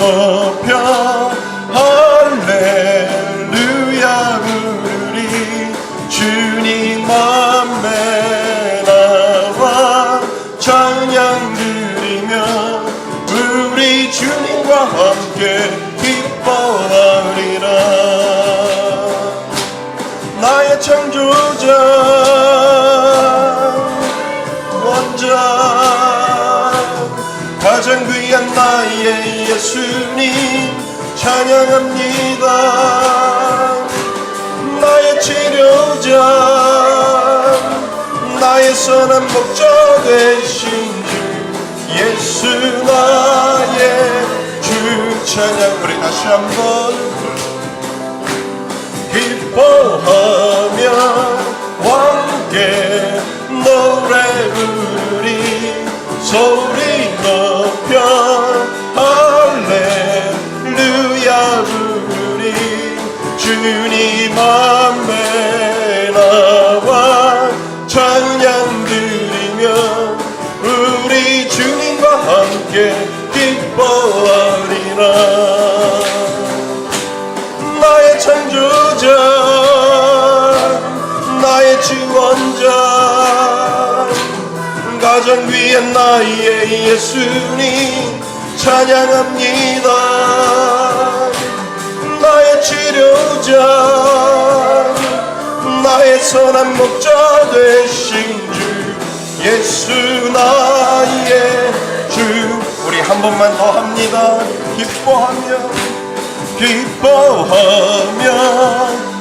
높 귀한 나의 예수님 찬양합니다. 나의 치료자 나의 선한 목자 되신 주 예수 나의 주 찬양. 우리 다시 한번 기뻐하며 함께 가장 귀한 나의 예수님 찬양합니다. 나의 치료자 나의 선한 목자 되신 주 예수 나의 주. 우리 한 번만 더 합니다. 기뻐하며 기뻐하며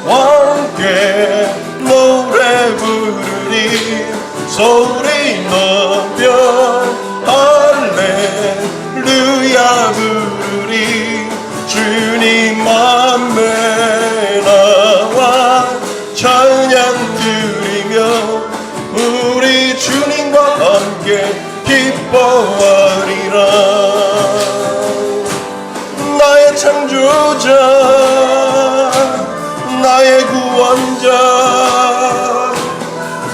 함께 노래 부르리 소리 높여 할렐루야 부르리 주님 맘에 나와 찬양 드리며 우리 주님과 함께 기뻐하리라 나의 창조자 나의 구원자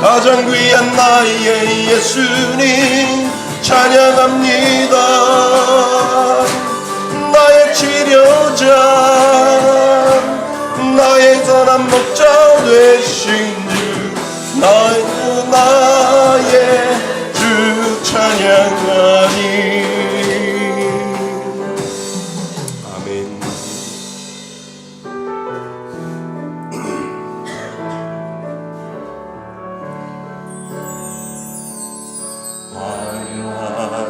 가장 귀한 나의 예수님 찬양합니다. 나의 치료자 나의 선한 목자 되신 주 나의 나의 주 찬양하리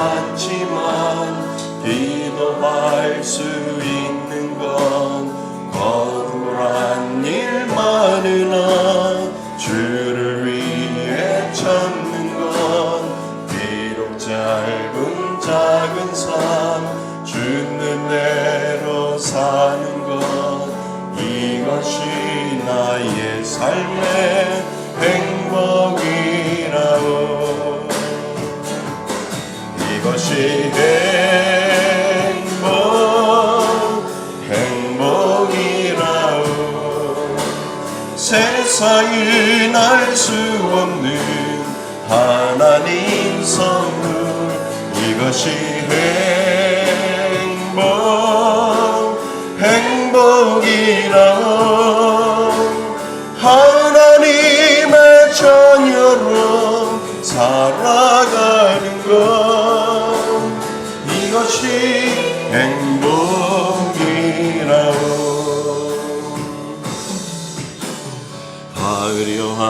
많지만 기도할 수 있는 건 거룩한 일 많으나 주를 위해 찾는 건 비록 짧은 작은 삶 주는 대로 사는 것 이것이 나의 삶의 세상은 알 수 없는 하나님 선물 이것이 행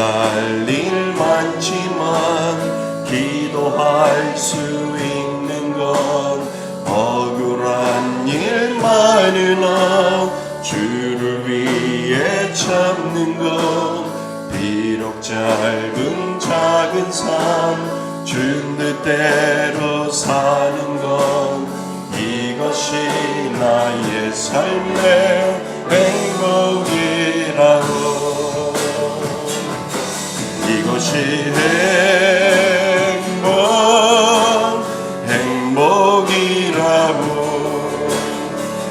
날 일 많지만 기도할 수 있는 건 억울한 일 많으나 주를 위해 참는 건 비록 짧은 작은 삶 준 뜻대로 사는 건 이것이 나의 삶의 행복이라고 것이 행복 행복이라고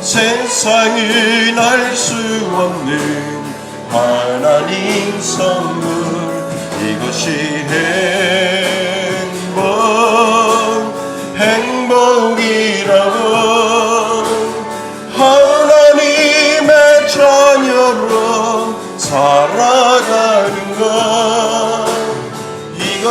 세상은 알 수 없는 하나님 선물 이것이 행복 행복이라고 하나님의 자녀로 살아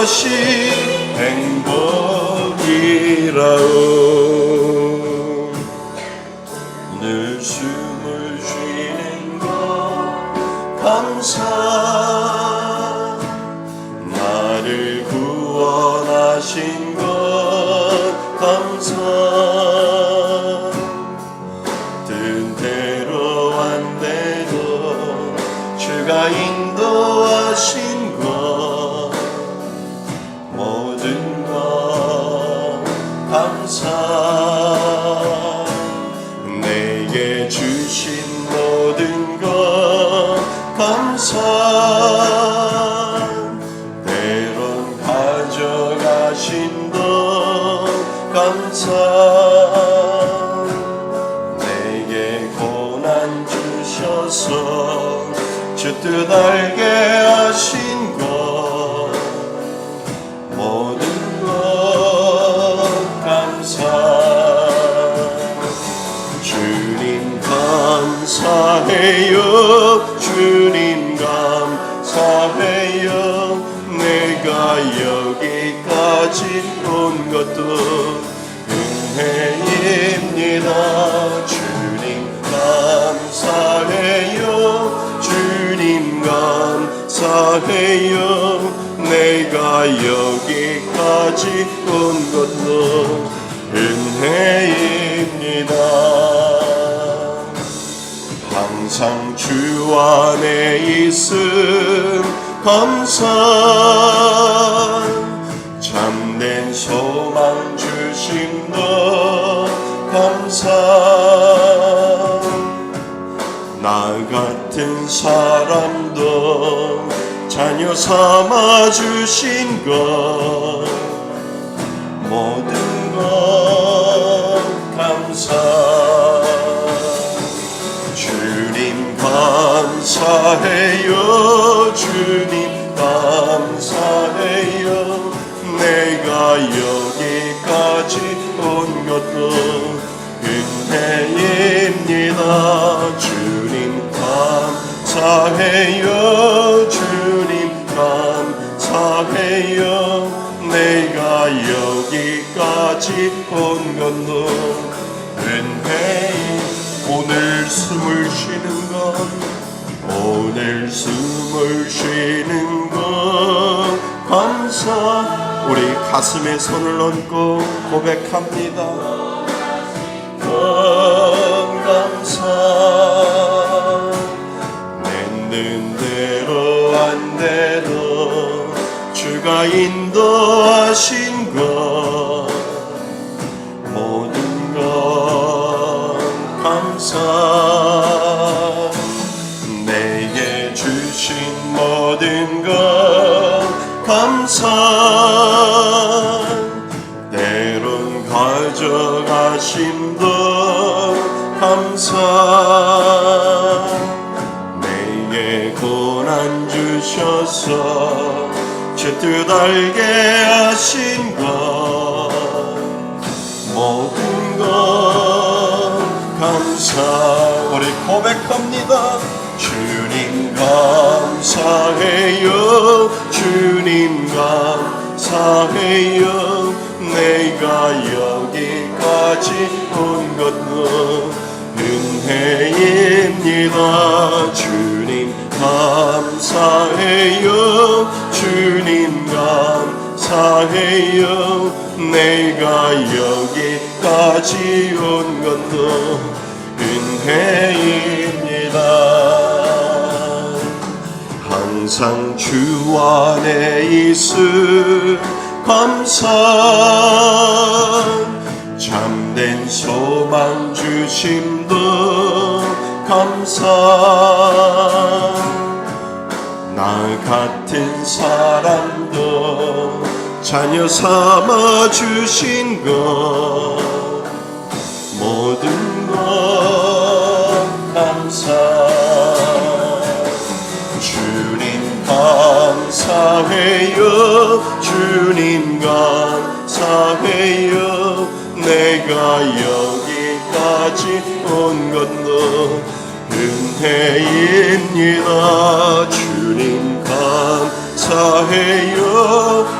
것이 행복이라오. 오늘 숨을 쉬는 것 감사. 나를 구원하신 감사 때론 가져가신 것 감사. 내게 고난 주셔서 주뜻 알게 하신 것 모든 것 감사. 주님 감사해요 여기까지 온 것도 은혜입니다. 주님 감사해요. 주님 감사해요. 내가 여기까지 온 것도 은혜입니다. 항상 주 안에 있음 감사 참된 소망 주신 것 감사. 나 같은 사람도 자녀 삼아 주신 것 모든 것 감사. 주님 감사해요. 주님 감사해요 내가 여기까지 온 것도 은혜입니다. 주님 감사해요. 주님 감사해요. 내가 여기까지 온 것도 은혜입니다 오늘 숨을 쉬는 것 오늘 숨을 쉬는 것 감사 우리 가슴에 손을 얹고 고백합니다. 감사. 냈는 대로 안 대로 주가 인도하신 것. 모든 것 감사. 내게 주신 모든 것 감사. 때론 가져가심도 감사. 내게 고난 주셔서 제뜻 알게 하신 것. 모든 것 감사. 우리 고백합니다. 주님 감사해요 주님 감사해요 내가 여기까지 온 것도 은혜입니다. 주님 감사해요. 주님 감사해요. 내가 여기까지 온 것도 은혜입니다 항상 주 안에 있음 감사. 참된 소망 주심도 감사. 나 같은 사람도 자녀 삼아 주신 것 모든 것 감사 감사해요. 주님 감사해요. 내가 여기까지 온 것도 은혜입니다. 주님 감사해요.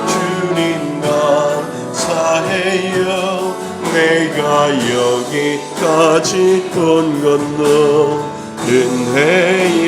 주님 감사해요. 내가 여기까지 온 것도 은혜입니다